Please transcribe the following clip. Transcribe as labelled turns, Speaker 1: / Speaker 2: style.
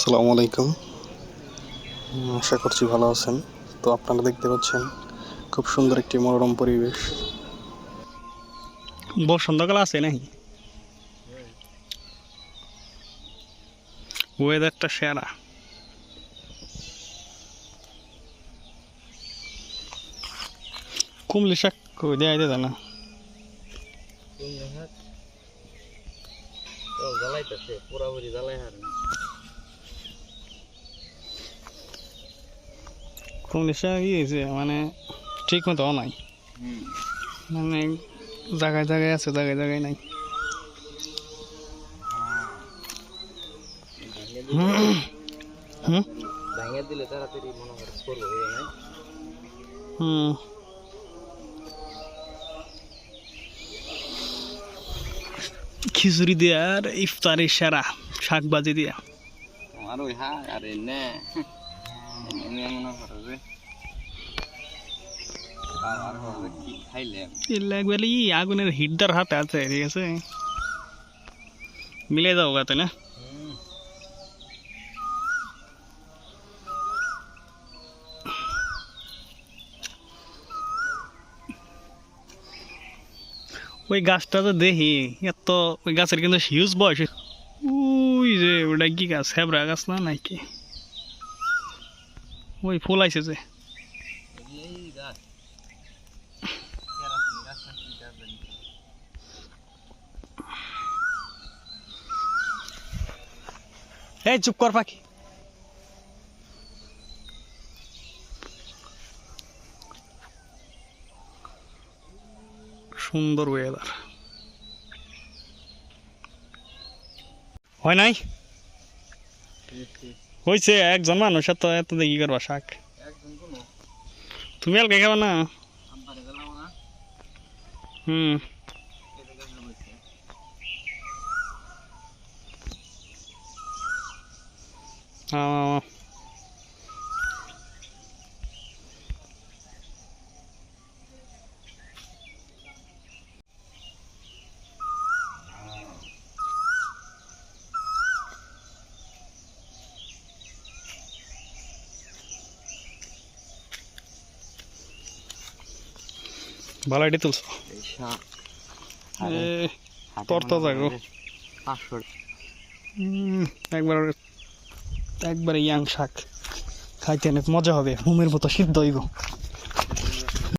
Speaker 1: আসসালামু আলাইকুম। আশা করছি ভালো আছেন। তো আপনারা দেখতে পাচ্ছেন, খুব সুন্দর একটি মনোরম পরিবেশ। বসন্তকাল আছে নাকি? ওয়েদারটা সেরা। কুমলি শাক দেয় দেয় না
Speaker 2: জ্বালাইতেছে, পুরাপুরি জ্বালাই হার
Speaker 1: কুমলি শাক ইয়েছে মানে ঠিক মতো নাই। মানে জায়গায় জায়গায় আছে, জায়গায় জায়গায় নাই।
Speaker 2: দিলে তাড়াতাড়ি মনে হয় করব
Speaker 1: হুম। খিচুড়ি দিয়ে আর ইফতারি সেরা শাক ভাজি দিয়া।
Speaker 2: আমার ওই হা আরে নে। এমনি মনে করো যে আর আর হবে কি খাইলে
Speaker 1: এগুলো একবারে ই আগুনের হিটদার হাতে আছে ঠিক আছে মিলে যাও গাতে না ওই গাছটা তো দেখি এত ওই গাছের কিন্তু হিউজ বয়স ওই যে ওটা কি গাছ হেবরা গাছ না নাকি ওই ফুল আইছে যে।
Speaker 2: এই
Speaker 1: চুপ কর পাখি। সুন্দর ওয়েদার হয় নাই? হয়েছে একজন মানুষের তো এত দেখি করবা শাক? তুমি আলকে খাবা না? হুম।
Speaker 2: এটা
Speaker 1: ভালো আইডি তুলছো? তরতাজা গো। একবার একবারে ইয়াং শাক খাইতে অনেক মজা হবে হুমের মতো সিদ্ধ হইব।